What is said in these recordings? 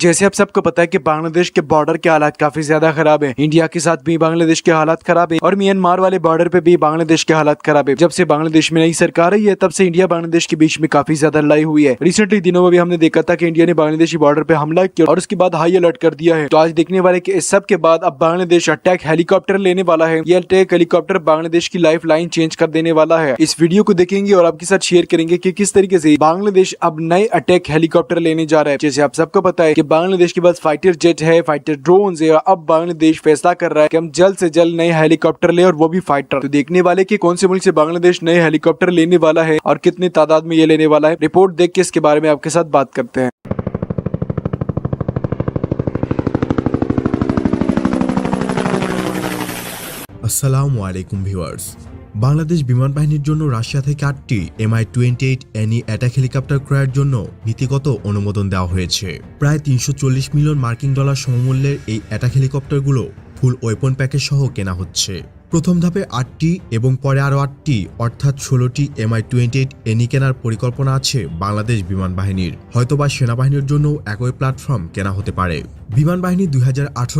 जैसे आप सबको पता है कि बांग्लादेश के बॉर्डर के हालात काफ़ी ज़्यादा खराब है। इंडिया के साथ भी बांग्लादेश के हालात खराब है और म्यांमार वाले बॉर्डर पे भी बांग्लादेश के हालात खराब है। जब से बांग्लादेश में नई सरकार आई है, तब से इंडिया बांग्लादेश के बीच में काफ़ी ज़्यादा लड़ाई हुई है। रिसेंटली दिनों में भी हमने देखा था कि इंडिया ने बांग्लादेशी बॉर्डर पे हमला किया और उसके बाद हाई अलर्ट कर दिया है। तो आज देखने वाले की इस सब के बाद अब बांग्लादेश अटैक हेलीकॉप्टर लेने वाला है। ये अटैक हेलीकॉप्टर बांग्लादेश की लाइफ लाइन चेंज कर देने वाला है। इस वीडियो को देखेंगे और आपके साथ शेयर करेंगे की किस तरीके से बांग्लादेश अब नए अटैक हेलीकॉप्टर लेने जा रहा है। जैसे आप सबको पता है बांग्लादेश के पास फाइटर जेट है फाइटर ड्रोन है और अब बांग्लादेश फैसला कर रहा है कि हम जल्द से जल्द नए हेलीकॉप्टर ले और वो भी फाइटर तो देखने वाले की कौन से मुल्क से बांग्लादेश नए हेलीकॉप्टर लेने वाला है और कितनी तादाद में ये लेने वाला है। रिपोर्ट देख के इसके बारे में आपके साथ बात करते हैं। असलम व्यूअर्स বাংলাদেশ বিমান বাহিনীর জন্য রাশিয়া থেকে আটটি MI twenty eight NE attack helicopter ক্রয়ের জন্য নীতিগত অনুমোদন দেওয়া হয়েছে। প্রায় তিনশো চল্লিশ মিলিয়ন মার্কিন ডলার সমমূল্যের এই অ্যাটাক হেলিকপ্টারগুলো ফুল ওয়েপন প্যাকেজ সহ কেনা হচ্ছে। প্রথম ধাপে আটটি এবং পরে আরও আটটি, অর্থাৎ ষোলোটি এমআই টোয়েন্টি এইট এনি কেনার পরিকল্পনা আছে বাংলাদেশ বিমান বাহিনীর। হয়তোবা সেনাবাহিনীর জন্য একই প্ল্যাটফর্ম কেনা হতে পারে। বিমান বাহিনী দুই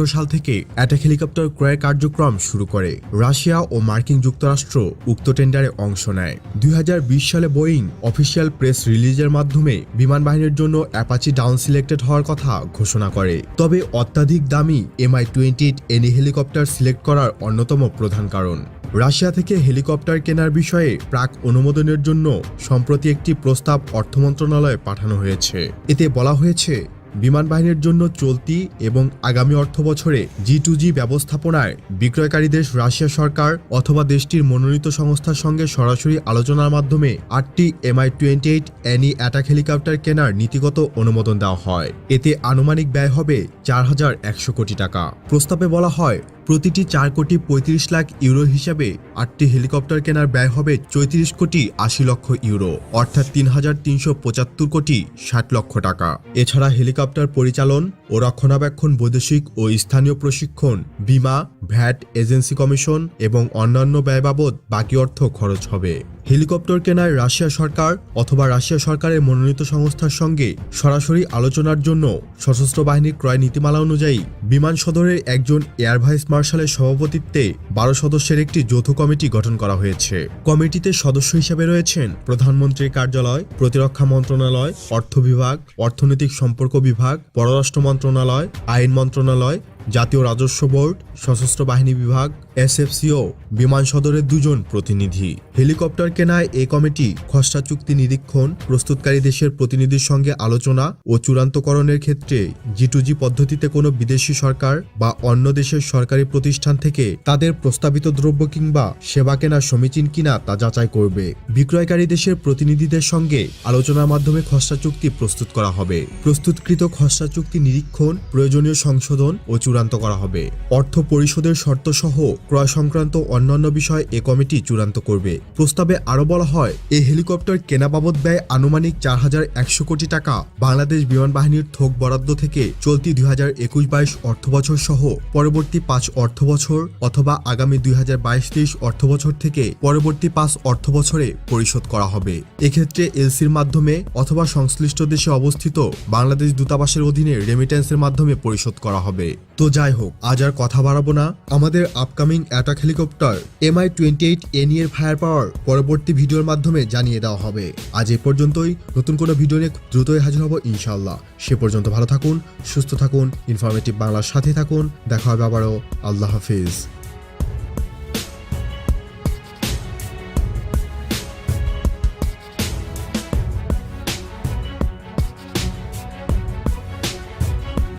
সাল থেকে অ্যাটাক হেলিকপ্টার ক্রয়ের কার্যক্রম শুরু করে। রাশিয়া ও মার্কিন যুক্তরাষ্ট্র উক্ত টেন্ডারে অংশ নেয়। দুই হাজার বিশ সালে বোয়িং অফিসিয়াল প্রেস রিলিজের মাধ্যমে বিমান বাহিনীর জন্য অ্যাপাচি ডাউন সিলেক্টেড হওয়ার কথা ঘোষণা করে। তবে অত্যাধিক দামি MI twenty eight NE helicopter select করার অন্যতম প্রধান কারণ। রাশিয়া থেকে হেলিকপ্টার কেনার বিষয়ে প্রাক অনুমোদনের জন্য সম্প্রতি একটি প্রস্তাব অর্থ মন্ত্রণালয়ে পাঠানো হয়েছে। এতে বলা হয়েছে বিমান বাহিনীর জন্য চলতি এবং আগামী অর্থ বছরে জি টু জি ব্যবস্থাপনায় বিক্রয়কারী দেশ রাশিয়া সরকার অথবা দেশটির মনোনীত সংস্থার সঙ্গে সরাসরি আলোচনার মাধ্যমে আটটি MI twenty eight NE attack helicopter কেনার নীতিগত অনুমোদন দেওয়া হয়। এতে আনুমানিক ব্যয় হবে চার হাজার একশো কোটি টাকা। প্রস্তাবে বলা হয় প্রতিটি চার কোটি পঁয়ত্রিশ লাখ ইউরো হিসাবে আটটি হেলিকপ্টার কেনার ব্যয় হবে চৌত্রিশ কোটি আশি লক্ষ ইউরো, অর্থাৎ তিন হাজার তিনশো পঁচাত্তর কোটি ষাট লক্ষ টাকা। এছাড়া হেলিকপ্টার পরিচালন ও রক্ষণাবেক্ষণ বৈদেশিক ও স্থানীয় প্রশিক্ষণ, বিমা ভ্যাট এজেন্সি কমিশন এবং অন্যান্য ব্যয় বাবদ বাকি অর্থ খরচ হবে। হেলিকপ্টার কেনায় রাশিয়া সরকার অথবা রাশিয়া সরকারের মনোনীত সংস্থার সঙ্গে সরাসরি আলোচনার জন্য সশস্ত্র বাহিনীর ক্রয় নীতিমালা অনুযায়ী বিমান সদরের একজন এয়ার ভাইস মার্শালের সভাপতিত্বে বারো সদস্যের একটি যৌথ কমিটি গঠন করা হয়েছে। কমিটিতে সদস্য হিসেবে রয়েছেন প্রধানমন্ত্রীর কার্যালয়, প্রতিরক্ষা মন্ত্রণালয়, অর্থ বিভাগ, অর্থনৈতিক সম্পর্ক বিভাগ, পররাষ্ট্র মন্ত্রণালয়, আইন মন্ত্রণালয় জাতীয় রাজস্ব বোর্ড, সশস্ত্র বাহিনী বিভাগ, এসএফসিও, বিমান সদরের দুজন প্রতিনিধি। হেলিকপ্টার কেনায় এ কমিটি খসড়া চুক্তি নিরীক্ষণ, প্রস্তুতকারী দেশের প্রতিনিধির সঙ্গে আলোচনা ও চূড়ান্তকরণের ক্ষেত্রে জিটুজি পদ্ধতিতে কোনো বিদেশি সরকার বা অন্য দেশের সরকারি প্রতিষ্ঠান থেকে তাদের প্রস্তাবিত দ্রব্য কিংবা সেবা কেনা সমীচীন কিনা তা যাচাই করবে। বিক্রয়কারী দেশের প্রতিনিধিদের সঙ্গে আলোচনার মাধ্যমে খসড়া চুক্তি প্রস্তুত করা হবে। প্রস্তুতকৃত খসড়া চুক্তি নিরীক্ষণ, প্রয়োজনীয় সংশোধন ও চূড়ান্ত করা হবে। অর্থ পরিশোধের শর্ত সহ ক্রয় সংক্রান্ত অন্যান্য বিষয় এ কমিটি চূড়ান্ত করবে। প্রস্তাবে আরও বলা হয় এই হেলিকপ্টার কেনা বাবদ ব্যয় আনুমানিক চার হাজার একশো কোটি টাকা। বাংলাদেশ বিমান বাহিনীর থোক বরাদ্দ থেকে চলতি দুই হাজার একুশ বাইশ অর্থবছর সহ পরবর্তী পাঁচ অর্থবছর অথবা আগামী দুই হাজার বাইশ তেইশ অর্থবছর থেকে পরবর্তী পাঁচ অর্থবছরে পরিশোধ করা হবে। এক্ষেত্রে এলসির মাধ্যমে অথবা সংশ্লিষ্ট দেশে অবস্থিত বাংলাদেশ দূতাবাসের অধীনে রেমিটেন্সের মাধ্যমে পরিশোধ করা হবে। তো যাই হোক, আজ আর কথা বাড়াবো না। আমাদের upcoming attack helicopter MI twenty eight N এর ফায়ার পাওয়ার পরবর্তী ভিডিওর মাধ্যমে জানিয়ে দেওয়া হবে। আজ এ পর্যন্তই। নতুন কোনো ভিডিও নিয়ে দ্রুতই হাজির হব ইনশাল্লাহ সে পর্যন্ত ভালো থাকুন, সুস্থ থাকুন ইনফরমেটিভ বাংলার সাথে থাকুন। দেখা হবে আবারও। আল্লাহ হাফিজ।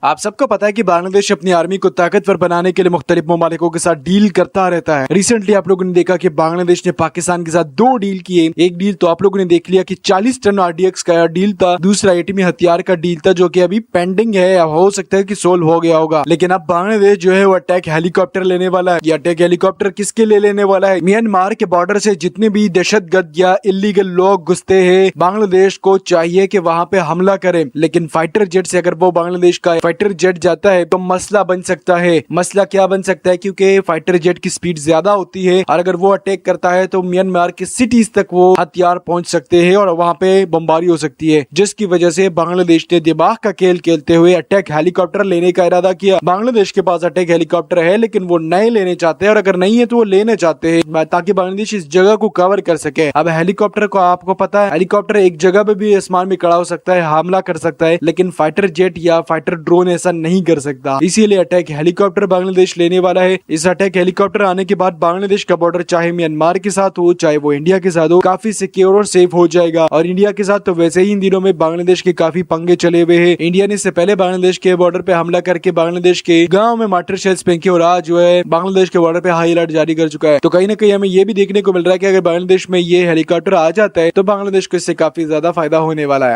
आप सबको पता है कि बांग्लादेश अपनी आर्मी को ताकतवर बनाने के लिए मुख्तलिफ़ ममालिकों के साथ डील करता रहता है। रिसेंटली आप लोगों ने देखा कि बांग्लादेश ने पाकिस्तान के साथ दो डील किए। एक डील तो आप लोगों ने देख लिया कि 40 टन आरडीएक्स का डील था। दूसरा एटीमी हथियार का डील था जो की अभी पेंडिंग है। या हो सकता है की सोल्व हो गया होगा। लेकिन अब बांग्लादेश जो है वो अटैक हेलीकॉप्टर लेने वाला है। अटैक हेलीकॉप्टर किसके लिए लेने वाला है? म्यांमार के बॉर्डर से जितने भी दहशतगर्द या इलीगल लोग घुसते है, बांग्लादेश को चाहिए की वहाँ पे हमला करे। लेकिन फाइटर जेट से अगर वो बांग्लादेश का फाइटर जेट जाता है तो मसला बन सकता है। मसला क्या बन सकता है? क्योंकि फाइटर जेट की स्पीड ज़्यादा होती है और अगर वो अटैक करता है तो म्यांमार के सिटीज़ तक वो हथियार पहुँच सकते हैं और वहाँ पे बमबारी हो सकती है। जिसकी वजह से बांग्लादेश ने दिमाग का खेल खेलते हुए अटैक हेलीकॉप्टर लेने का इरादा किया। बांग्लादेश के पास अटैक हेलीकॉप्टर है, लेकिन वो नए लेने चाहते हैं और अगर नहीं है तो वो लेने चाहते हैं। ताकि बांग्लादेश इस जगह को कवर कर सके। अब हेलीकॉप्टर को आपको पता है हेलीकॉप्टर एक जगह पे भी आसमान में खड़ा हो सकता है, हमला कर सकता है, लेकिन फाइटर जेट या फाइटर ड्रोन ऐसा नहीं कर सकता। इसीलिए अटैक हेलीकॉप्टर बांग्लादेश लेने वाला है। इस अटैक हेलीकॉप्टर आने के बाद बांग्लादेश का बॉर्डर चाहे म्यांमार के साथ हो, चाहे वो इंडिया के साथ हो, काफ़ी सिक्योर और सेफ़ हो जाएगा। और इंडिया के साथ तो वैसे ही इन दिनों में बांग्लादेश के काफ़ी पंगे चले हुए हैं। इंडिया ने इससे पहले बांग्लादेश के बॉर्डर पे हमला करके बांग्लादेश के गाँव में मार्टर शेल्स फेंके और आज जो है बांग्लादेश के बॉर्डर पे हाई अलर्ट जारी कर चुका है। तो कहीं ना कहीं हमें ये भी देखने को मिल रहा है कि अगर बांग्लादेश में ये हेलीकॉप्टर आ जाता है तो बांग्लादेश को इससे काफ़ी ज़्यादा फ़ायदा होने वाला है।